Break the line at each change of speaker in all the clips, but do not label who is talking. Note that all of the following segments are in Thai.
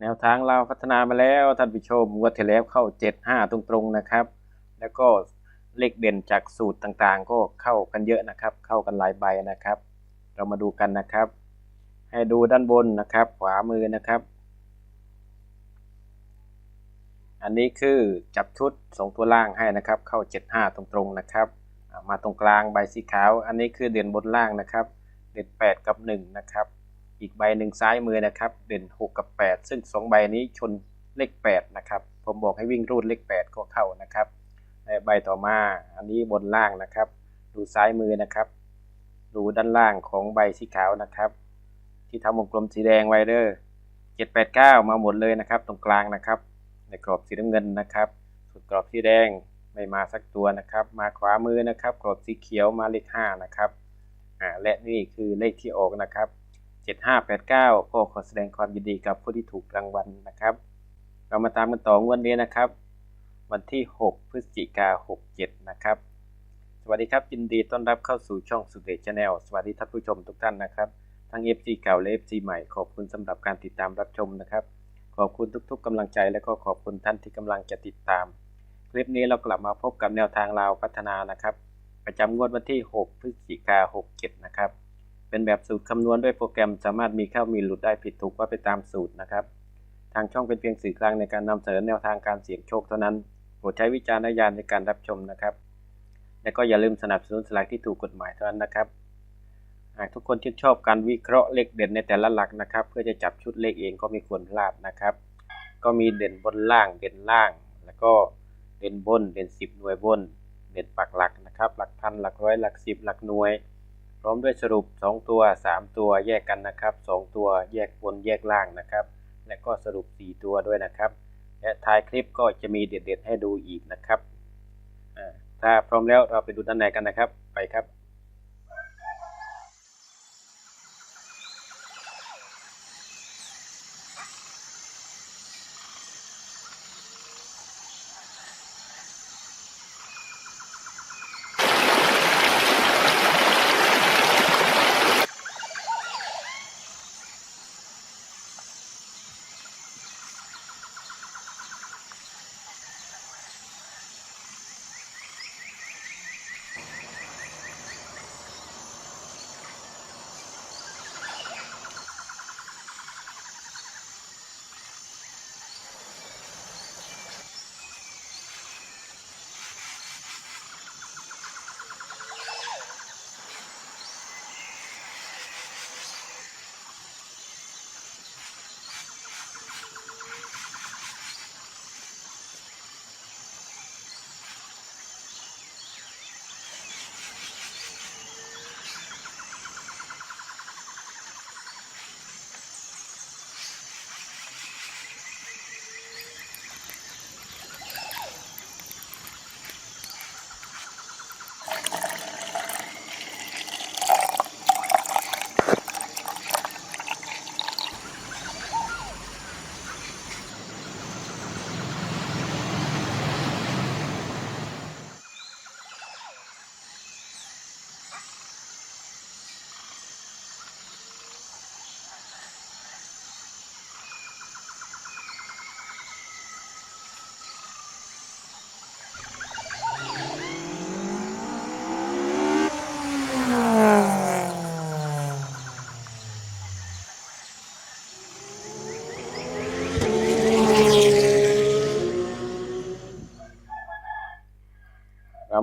แนวทางเราพัฒนามาแล้วท่านผู้ชมวดที่แล้วเข้า 75 ตรงๆนะครับ แล้วก็เลขเด่นจากสูตรต่างๆ ก็เข้ากันเยอะนะครับ เข้ากันหลายใบนะครับ เรามาดูกันนะครับ ให้ดูด้านบนนะครับ ขวามือนะครับ อันนี้คือจับชุดสองตัวล่างให้นะครับ เข้า 75 ตรงๆนะครับ มาตรงกลางใบสีขาว อันนี้คือเด่นบนล่างนะครับ เด่น 8 กับ 1 นะครับ อีกใบหนึ่งซ้ายมือนะครับ เด่น 6 กับ 8 ซึ่ง 2 ใบนี้ชนเลข 8 นะครับ ผมบอกให้วิ่งรูดเลข 8 ก็เข้านะครับใบต่อมาอันนี้บนล่างนะครับ ดูซ้ายมือนะครับ ดูด้านล่างของใบสีขาวนะครับ ที่ทำวงกลมสีแดงไว้เด้อ789 มาหมดเลยนะครับ ตรงกลางนะครับ ในกรอบสีน้ำเงินนะครับส่วนกรอบสีแดงไม่มาสักตัวนะครับ มาขวามือนะครับ กรอบสีเขียวมาเลข5นะครับอ่าและนี่คือเลขที่ออกนะครับ 7589 ก็ขอแสดงความยินดีกับผู้ที่ถูกรางวัลนะครับ เรามาตามกันต่องวันนี้นะครับ วันที่ 6 พฤศจิกา67 นะครับ สวัสดีครับ ยินดีต้อนรับเข้าสู่ช่องสุดเดชชาแนลสวัสดีท่านผู้ชมทุกท่านนะครับทั้ง FC เก่าและ FC ใหม่ขอบคุณสำหรับการติดตามรับชมนะครับ ขอบคุณทุกๆกำลังใจและก็ขอบคุณท่านที่กำลังจะติดตาม คลิปนี้เรากลับมาพบกับแนวทางลาวพัฒนานะครับ ประจำงวดวันที่ 6 พฤศจิกา67 นะครับ เป็นแบบสูตรคำนวณด้วยโปรแกรม สามารถมีเข้ามีหลุดได้ผิดถูกว่าไปตามสูตรนะครับ ทางช่องเป็นเพียงสื่อกลางในการนำเสนอแนวทางการเสี่ยงโชคเท่านั้นโปรดใช้วิจารณญาณในการรับชมนะครับ และก็อย่าลืมสนับสนุนสลากที่ถูกกฎหมายเท่านั้นนะครับหากทุกคนที่นชอบการวิเคราะห์เลขเด่นในแต่ละหลักนะครับ เพื่อจะจับชุดเลขเองก็ม่ควรพลาดนะครับ ก็มีเด่นบนล่างเด่นล่าง แล้วก็เด่นบนเด่นสิบหน่วยบน เด่นปักหลักนะครับ หลักพันหลักร้อยหลักสิบหลักหน่วย พร้อมด้วยสรุป 2 ตัว 3 ตัวแยกกันนะครับ 2 ตัวแยกบนแยกล่างนะครับ และก็สรุป 4 ตัวด้วยนะครับ และท้ายคลิปก็จะมีเด็ดๆ ให้ดูอีกนะครับถ้าพร้อมแล้วเราไปดูด้านในกันนะครับ ไปครับ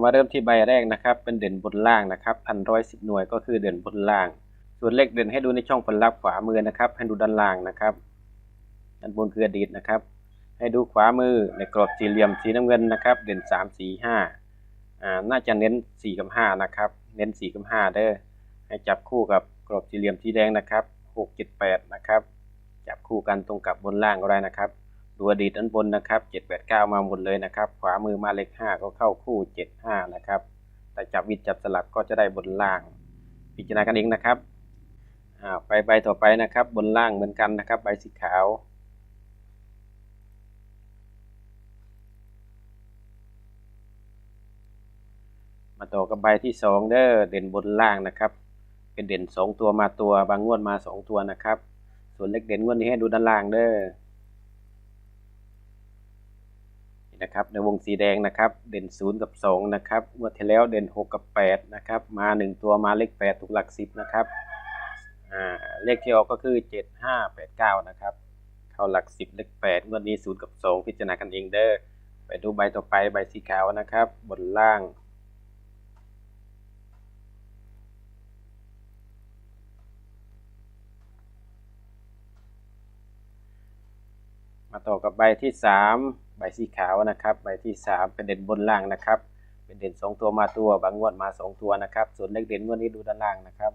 มาเริ่มที่ใบแรกนะครับ เป็นเด่นบนล่างนะครับพันร้อยสิบหน่วยก็คือเด่นบนล่าง ส่วนเลขเด่นให้ดูในช่องผลลัพธ์ขวามือนะครับ ให้ดูด้านล่างนะครับด้านบนคืออดีตนะครับ ให้ดูขวามือในกรอบสี่เหลี่ยมสีน้ำเงินนะครับ เด่นสามสี่ห้าอ่าน่าจะเน้นสี่กับห้านะครับ เน้นสี่กับห้าเด้อให้จับคู่กับกรอบสี่เหลี่ยมสีแดงนะครับหกเจ็ดแปดนะครับ จับคู่กันตรงกับบนล่างก็ได้นะครับ ดูอดีตด้านบนนะครับเจ็ดแปดเก้ามาหมดเลยนะครับ ขวามือมาเลขห้าก็เข้าคู่เจ็ดห้านะครับ แต่จับวิดจับสลักก็จะได้บนล่าง พิจารณากันเองนะครับอ่าไปใบต่อไปนะครับ บนล่างเหมือนกันนะครับ ใบสีขาวมาต่อกับใบที่สองเด้อเด่นบนล่างนะครับ เป็นเด่นสองตัวมาตัวบางงวดมาสองตัวนะครับ ส่วนเลขเด่นงวดนี้ให้ดูด้านล่างเด้อ นะครับในวงสีแดงนะครับ เด่นศูนย์กับสองนะครับงวดที่แล้วเด่นหกกับแปดนะครับ มาหนึ่งตัวมาเลขแปดถูกหลักสิบนะครับเลขที่ออกก็คือเจ็ดห้าแปดเก้านะครับ เข้าหลักสิบเลขแปดงวดนี้ศูนย์กับสองพิจารณากันเองเด้อไปดูใบต่อไปใบสีขาวนะครับ บนล่างมาต่อกับใบที่สาม ใบสีขาวนะครับ ใบที่สามเป็นเด่นบนล่างนะครับ เป็นเด่นสองตัวมาตัว บางงวดมาสองตัวนะครับ ส่วนเลขเด่นงวดนี้ดูด้านล่างนะครับ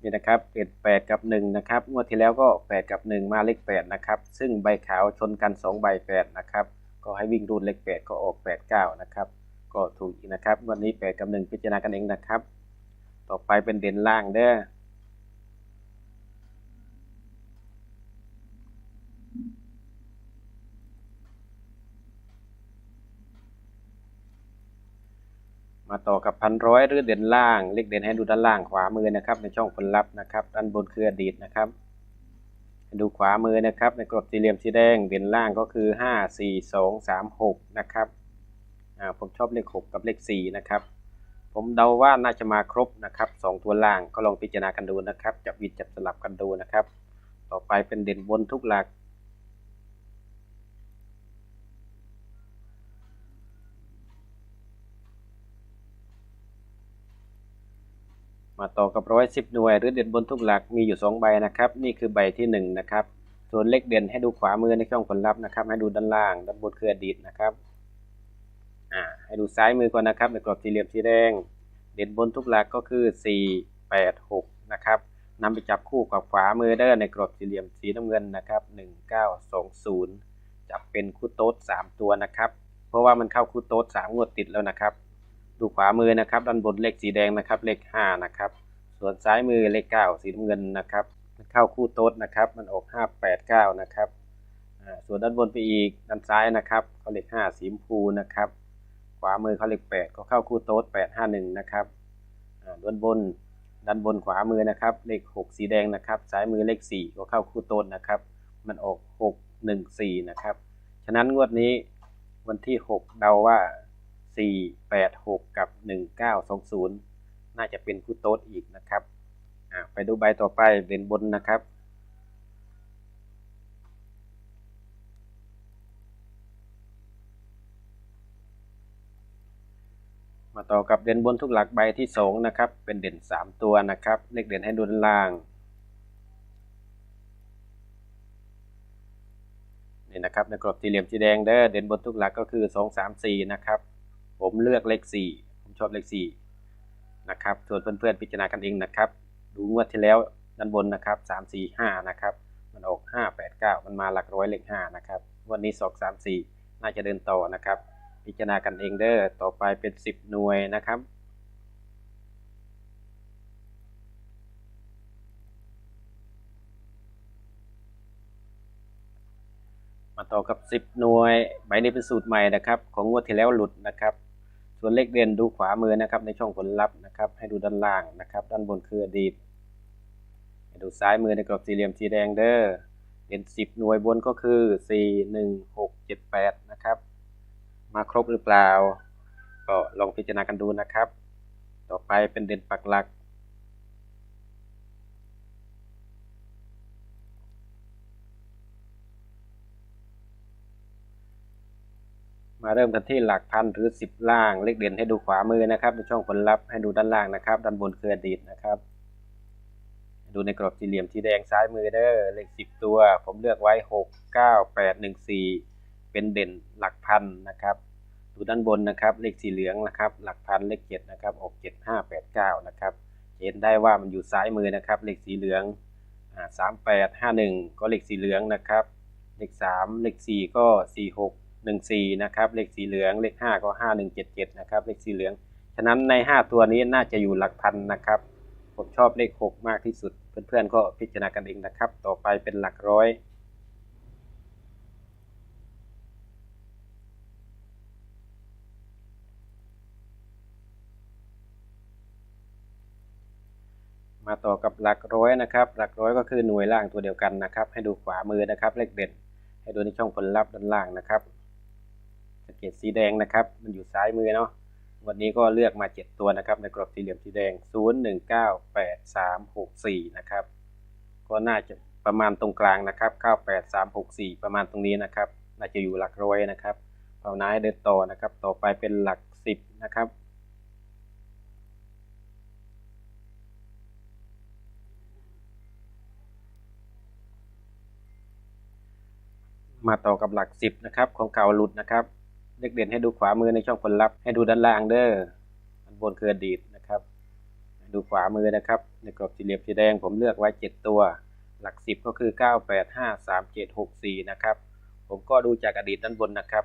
นี่นะครับเด่นแปดกับหนึ่งนะครับงวดที่แล้วก็แปดกับหนึ่งมาเลขแปดนะครับ ซึ่งใบขาวชนกันสองใบแปดนะครับ ก็ให้วิ่งรูดเลขแปดก็ออกแปดเก้านะครับ ก็ถูกอีกนะครับงวันนี้แปดกับหนึ่งพิจารณากันเองนะครับ ต่อไปเป็นเด่นล่างเด้อ มาต่อกับพันร้อยหรือเด่นล่าง เลขเด่นให้ดูด้านล่างขวามือนะครับ ในช่องผลลัพธ์นะครับด้านบนคืออดีตนะครับ ดูขวามือนะครับ ในกรอบสี่เหลี่ยมสีแดงเด่นล่างก็คือห้าสี่สองสามหกนะครับผมชอบเลขหกกับเลขสี่นะครับ ผมเดาว่าน่าจะมาครบนะครับสองตัวล่างก็ลองพิจารณากันดูนะครับ จับวิดจับสลับกันดูนะครับ ต่อไปเป็นเด่นบนทุกหลัก มาต่อกับร้อยสิบหน่วย หรือเด่นบนทุกหลักมีอยู่สองใบนะครับ นี่คือใบที่หนึ่งนะครับ ส่วนเลขเด่นให้ดูขวามือในช่องผลลัพธ์นะครับ ให้ดูด้านล่าง ด้านบนคืออดีตนะครับอ่าให้ดูซ้ายมือก่อนนะครับในกรอบสี่เหลี่ยมสีแดง เด่นบนทุกหลักก็คือสี่แปดหกนะครับนำไปจับคู่กับขวามือเด้ในกรอบสี่เหลี่ยมสีน้ำเงินนะครับหนึ่งเก้าสองศูนย์จับเป็นคู่โต๊ดสามตัวนะครับ เพราะว่ามันเข้าคู่โต๊ดสามงวดติดแล้วนะครับ ดูขวามือนะครับ ด้านบนเลขสีแดงนะครับ เลขห้านะครับ ส่วนซ้ายมือเลขเก้าสีน้ำเงินนะครับมันเข้าคู่โต๊ดนะครับ มันออกห้าแปดเก้านะครับส่วนด้านบนไปอีกด้านซ้ายนะครับเขาเลขห้าสีชมพูนะครับ ขวามือเขาเลขแปดก็เข้าคู่โต๊ดแปดห้าหนึ่งนะครับด้านบนด้านบนขวามือนะครับ เลขหกสีแดงนะครับ ซ้ายมือเลขสี่ก็เข้าคู่โต๊ดนะครับ มันออกหกหนึ่งสี่นะครับ ฉะนั้นงวดนี้วันที่หกเดาว่า สี่แปดหกกับหนึ่งเก้าสองศูนย์น่าจะเป็นคู่โต๊ดอีกนะครับไปดูใบต่อไปเด่นบนนะครับ มาต่อกับเด่นบนทุกหลักใบที่สองนะครับ เป็นเด่นสามตัวนะครับ เลขเด่นให้ดูด้านล่างนี่นะครับในกรอบสี่เหลี่ยมสีแดงเด้อเด่นบนทุกหลักก็คือสองสามสี่นะครับ ผมเลือกเลขสี่ผมชอบเลขสี่นะครับส่วนเพื่อนๆพิจารณากันเองนะครับ ดูงวดที่แล้วด้านบนนะครับสามสี่ห้านะครับมันออกห้าแปดเก้ามันมาหลักร้อยเลขห้านะครับวันนี้สองสามสี่น่าจะเดินต่อนะครับ พิจารณากันเองเด้อต่อไปเป็น10หน่วยนะครับ มาต่อกับ 10 หน่วย ใบนี้เป็นสูตรใหม่นะครับ ของงวดที่แล้วหลุดนะครับ ส่วนเลขเด่นดูขวามือนะครับ ในช่องผลลัพธ์นะครับ ให้ดูด้านล่างนะครับ ด้านบนคืออดีตให้ดูซ้ายมือในกรอบสี่เหลี่ยมสีแดงเด้อเด่น 10 หน่วยบนก็คือ 4 1 6 7 8 นะครับ มาครบหรือเปล่า ก็ลองพิจารณากันดูนะครับ ต่อไปเป็นเด่นปักหลัก มาเริ่มกันที่หลักพันหรือ 10 ล่าง เลขเด่นให้ดูขวามือนะครับ ในช่องผลลัพธ์ให้ดูด้านล่างนะครับ ด้านบนคืออดีตนะครับ ดูในกรอบสี่เหลี่ยมสีแดงซ้ายมือเด้อเลข 10 ตัว ผมเลือกไว้ 6 9 8 1 4 เป็นเด่นหลักพันนะครับดูด้านบนนะครับ เลขสีเหลืองนะครับ หลักพันเลขเจ็ดนะครับออกเจ็ดห้าแปดเก้านะครับเห็นได้ว่ามันอยู่ซ้ายมือนะครับ เลขสีเหลืองสามแปดห้าหนึ่งก็เลขสีเหลืองนะครับ เลขสามเลขสี่ก็สี่หก หนึ่งสี่นะครับเลขสีเหลืองเลขห้าก็ห้าหนึ่งเจ็ดเจ็ดนะครับเลขสีเหลือง ฉะนั้นในห้าตัวนี้น่าจะอยู่หลักพันนะครับ ผมชอบเลขหกมากที่สุด เพื่อนๆก็พิจารณากันเองนะครับ ต่อไปเป็นหลักร้อยมาต่อกับหลักร้อยนะครับ หลักร้อยก็คือหน่วยล่างตัวเดียวกันนะครับ ให้ดูขวามือนะครับ เลขเด่นให้ดูในช่องผลลัพธ์ด้านล่างนะครับ เกตสีแดงนะครับ มันอยู่ซ้ายมือเนาะวันนี้ก็เลือกมา 7 ตัวนะครับ ในกรอบสี่เหลี่ยมสีแดง 0 1 9 8 3 6 4 นะครับ ก็น่าจะประมาณตรงกลางนะครับ 9 8 3 6 4 ประมาณตรงนี้นะครับ น่าจะอยู่หลักร้อยนะครับเอาน้ายเดินต่อนะครับ ต่อไปเป็นหลัก 10 นะครับ มาต่อกับหลัก 10 นะครับ ของเก่าหลุดนะครับ เลขเด่นให้ดูขวามือในช่องผลลัพธ์ให้ดูด้านล่างเด้ออันบนคืออดีตนะครับ ดูขวามือนะครับ ในกรอบสี่เหลี่ยมสีแดงผมเลือกไว้ 7 ตัว หลัก 10 ก็คือ 9 8 5 3 7 6 4 นะครับ ผมก็ดูจากอดีตด้านบนนะครับ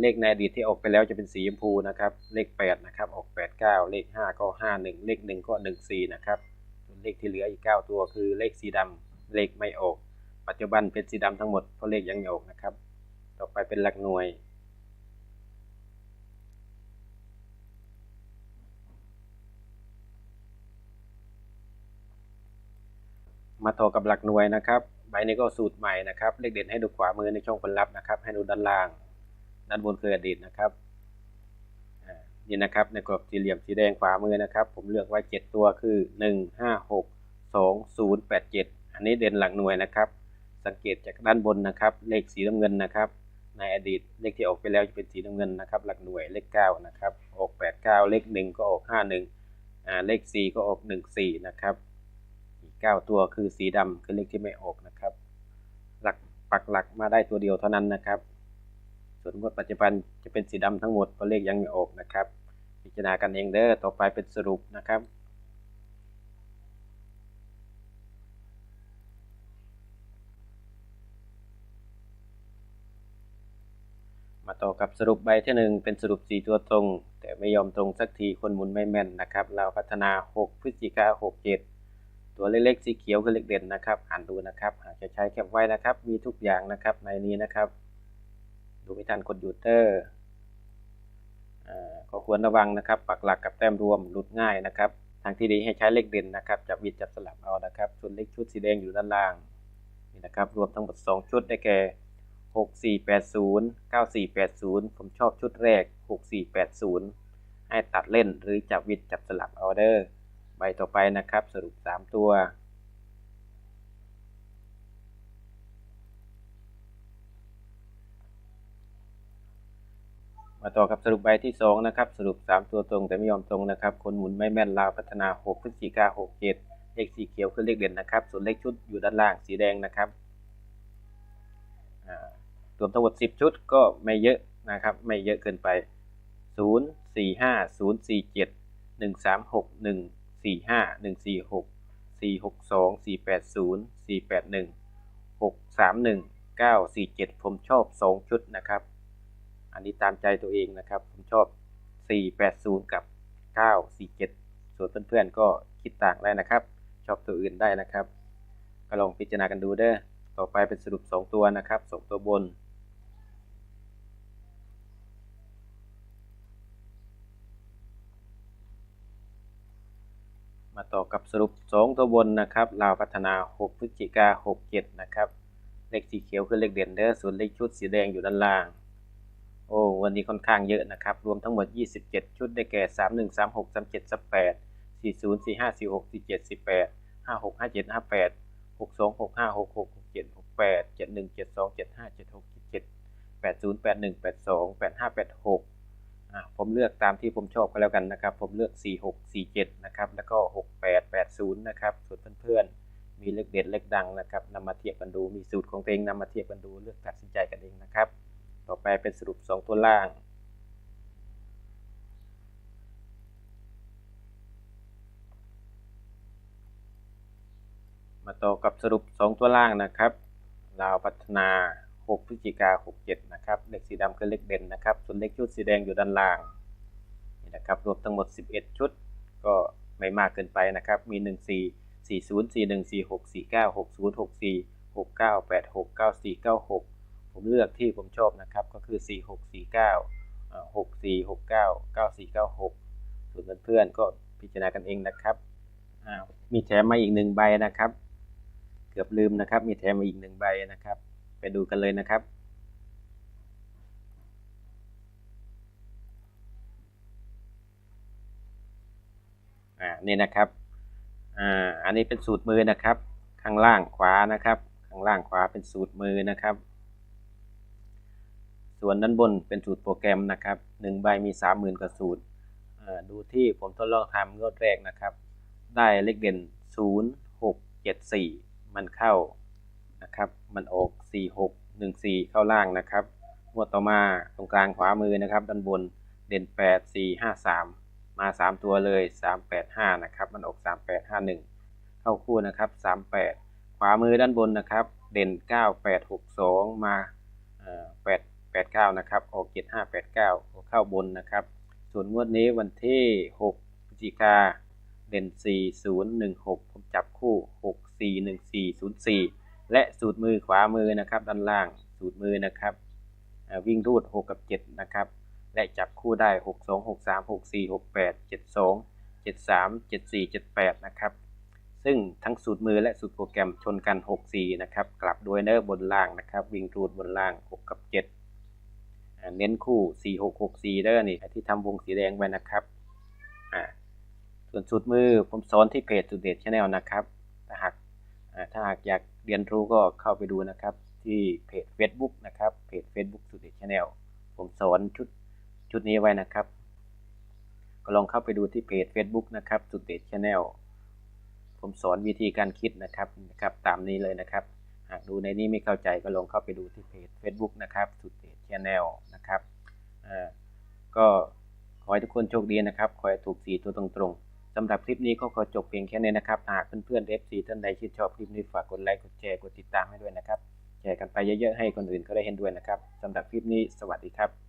เลขในอดีตที่ออกไปแล้วจะเป็นสีชมพูนะครับ เลข 8 นะครับ ออก 8 9 เลข 5 ก็ 5 1 เลข 1 ก็ 1 4 นะครับเลขที่เหลืออีก 9 ตัวคือเลขสีดำเลขไม่ออก ปัจจุบันเป็นสีดำทั้งหมดเพราะเลขยังไม่ออกนะครับ ต่อไปเป็นหลักหน่วย มาต่อกับหลักหน่วยนะครับใบนี้ก็สูตรใหม่นะครับ เลขเด่นให้ดูขวามือในช่องผลลัพธ์นะครับ ให้ดูด้านล่าง ด้านบนคืออดีตนะครับอ่านี่นะครับในกรอบสี่เหลี่ยมสีแดงขวามือนะครับ ผมเลือกไว้ 7 ตัวคือ 1 5 6 2 0 8 7 อันนี้เด่นหลักหน่วยนะครับ สังเกตจากด้านบนนะครับ เลขสีน้ำเงินนะครับ ในอดีตเลขที่ออกไปแล้วจะเป็นสีน้ำเงินนะครับ หลักหน่วยเลข9นะครับออก 8 9 เลข 1 ก็ออก 5 1อ่าเลข 4 ก็ออก 1 4 นะครับ 9 ตัวคือสีดำคือเลขที่ไม่ออกนะครับ หลักปักหลักมาได้ตัวเดียวเท่านั้นนะครับ ส่วนงวดปัจจุบันจะเป็นสีดำทั้งหมดเพราะเลขยังไม่ออกนะครับ พิจารณากันเองเด้อต่อไปเป็นสรุปนะครับมาต่อกับสรุปใบที่หนึ่งเป็นสรุป 4 ตัวตรง แต่ไม่ยอมตรงสักทีคนหมุนไม่แม่นนะครับ เราพัฒนา 6 พฤศจิกา67 ตัวเล็กๆสีเขียวคือเลขเด่นนะครับอ่านดูนะครับหากจะใช้แคปไว้นะครับ มีทุกอย่างนะครับในนี้นะครับ ดูไม่ทันกดยุดเตอร์อ่าก็ควรระวังนะครับ ปักหลักกับแต้มรวมหลุดง่ายนะครับ ทางที่ดีให้ใช้เลขเด่นนะครับ จับวิดจับสลับเอานะครับส่วนเลขชุดสีแดงอยู่ด้านล่างนี่นะครับ รวมทั้งหมด 2 ชุดได้แก่6480 9480 ผมชอบชุดแรก 6480 ให้ตัดเล่นหรือจับวิดจับสลับเอาเดอร์ ใบต่อไปนะครับ สรุป 3 ตัว มาต่อกับสรุปใบที่ 2 นะครับ สรุป 3 ตัวตรงแต่ไม่ยอมตรงนะครับ คนหมุนไม่แม่นลาวพัฒนา 6 พฤศจิกา67 เลขสีเขียวคือเลขเด่นนะครับ ส่วนเลขชุดอยู่ด้านล่างสีแดงนะครับรวมทั้งหมด 10 ชุดก็ไม่เยอะนะครับ ไม่เยอะเกินไป 0 4 5 0 4 7 1 3 6 1 4 5 1 4 6 4 6 2 4 8 0 4 8 1 6 3 1 9 4 7ผมชอบ2ชุดนะครับ อันนี้ตามใจตัวเองนะครับ ผมชอบ480กับ947ส่วนเพื่อนๆก็คิดต่างได้นะครับ ชอบตัวอื่นได้นะครับ ก็ลองพิจารณากันดูเด้อต่อไปเป็นสรุป 2 ตัวนะครับ2ตัวบน มาต่อกับสรุป 2 ตัวบนนะครับลาวพัฒนา 6 พฤศจิกา 67 นะครับ เลขสีเขียวคือเลขเด่นเด้อส่วนเลขชุดสีแดงอยู่ด้านล่าง โอ้วันนี้ค่อนข้างเยอะนะครับ รวมทั้งหมด 27 ชุดได้แก่ 31 36 37 38 40 45 46 47 18 56 57 58 62 65 66 67 68 71 72 75 76 77 80 81 82 85 86 ผมเลือกตามที่ผมชอบก็แล้วกันนะครับ ผมเลือก 46 47 นะครับ แล้วก็ 68 80 นะครับ ส่วนเพื่อนๆ มีเลขเด็ดเลขดังนะครับนำมาเทียบกันดู มีสูตรของตัวเองนำมาเทียบกันดู เลือกตัดสินใจกันเองนะครับ ต่อไปเป็นสรุป 2 ตัวล่างมาต่อกับสรุป 2 ตัวล่างนะครับ ลาวพัฒนา 6พฤศจิกา67นะครับเลขสีดำคือเลขเด่นนะครับส่วนเลขชุดสีแดงอยู่ด้านล่างนี่นะครับรวมทั้งหมด 11 ชุด ก็ไม่มากเกินไปนะครับมี 1 4 4 0 4 1 4 6 4 9 6 0 6 4 6 9 8 6 9 4 9 6 ผมเลือกที่ผมชอบนะครับก็คือ 4 6 4 9 6 4 6 9 9 4 9 6 ส่วนเพื่อนๆก็พิจารณากันเองนะครับมีแถมมาอีกหนึ่งใบนะครับ เกือบลืมนะครับ มีแถมมาอีกหนึ่งใบนะครับ ดูกันเลยนะครับ อ่า นี่นะครับ อ่า อันนี้เป็นสูตรมือนะครับ ข้างล่างขวานะครับ ข้างล่างขวาเป็นสูตรมือนะครับ ส่วนด้านบนเป็นสูตรโปรแกรมนะครับหนึ่งใบมีสามหมื่นกว่าสูตร ดูที่ผมทดลองทำงวดแรกนะครับ ได้เลขเด่น 0 6 7 4 มันเข้า นะครับ มันออก4 6 1 4 เข้าล่างนะครับงวดต่อมาตรงกลางขวามือนะครับ ด้านบนเด่น 8 4 5 3 มา 3 ตัวเลย 3 8 5 นะครับ มันออก 3 8 5 1 เข้าคู่นะครับ 38 ขวามือด้านบนนะครับ เด่น 9 8 6 2 มา8 8 9นะครับออก7 5 8 9 เข้าบนนะครับ ส่วนงวดนี้วันที่ 6พฤศจิกาเด่น 4016 ผมจับคู่ 641404 และสูตรมือขวามือนะครับ ด้านล่างสูตรมือนะครับวิ่งรูด 6 กับ 7 นะครับ และจับคู่ได้ 62 63 64 68 72 73 74 78 นะครับ ซึ่งทั้งสูตรมือและสูตรโปรแกรมชนกัน 64 นะครับ กลับด้วยเนอร์บนล่างนะครับ วิ่งรูดบนล่าง 6 กับ 7 เน้นคู่ 4664เด้อนี่ที่ทำวงสีแดงไว้นะครับ ส่วนสูตรมือผมสอนที่เพจสุดเด็ดชาแนลนะครับ ถ้าหากถ้าหากอยาก เรียนรู้ก็เข้าไปดูนะครับ ที่เพจ Facebook นะครับเพจ Facebook สุดเด็ดชาแนลผมสอนชุดชุดนี้ไว้นะครับ ก็ลองเข้าไปดูที่เพจ Facebook นะครับสุดเด็ดชาแนลผมสอนวิธีการคิดนะครับนะครับ ตามนี้เลยนะครับ หากดูในนี้ไม่เข้าใจก็ลองเข้าไปดูที่เพจ Facebook นะครับสุดเด็ดชาแนลนะครับอ่าก็ขอให้ทุกคนโชคดีนะครับ ขอให้ถูกสีตัวตรงๆ สำหรับคลิปนี้ก็ขอจบเพียงแค่นี้นะครับ หากเพื่อนๆ FC ท่านใดชื่นชอบคลิปนี้ฝากกดไลค์ กดแชร์ กดติดตามให้ด้วยนะครับ แชร์กันไปเยอะๆ ให้คนอื่นเขาได้เห็นด้วยนะครับสำหรับคลิปนี้ สวัสดีครับ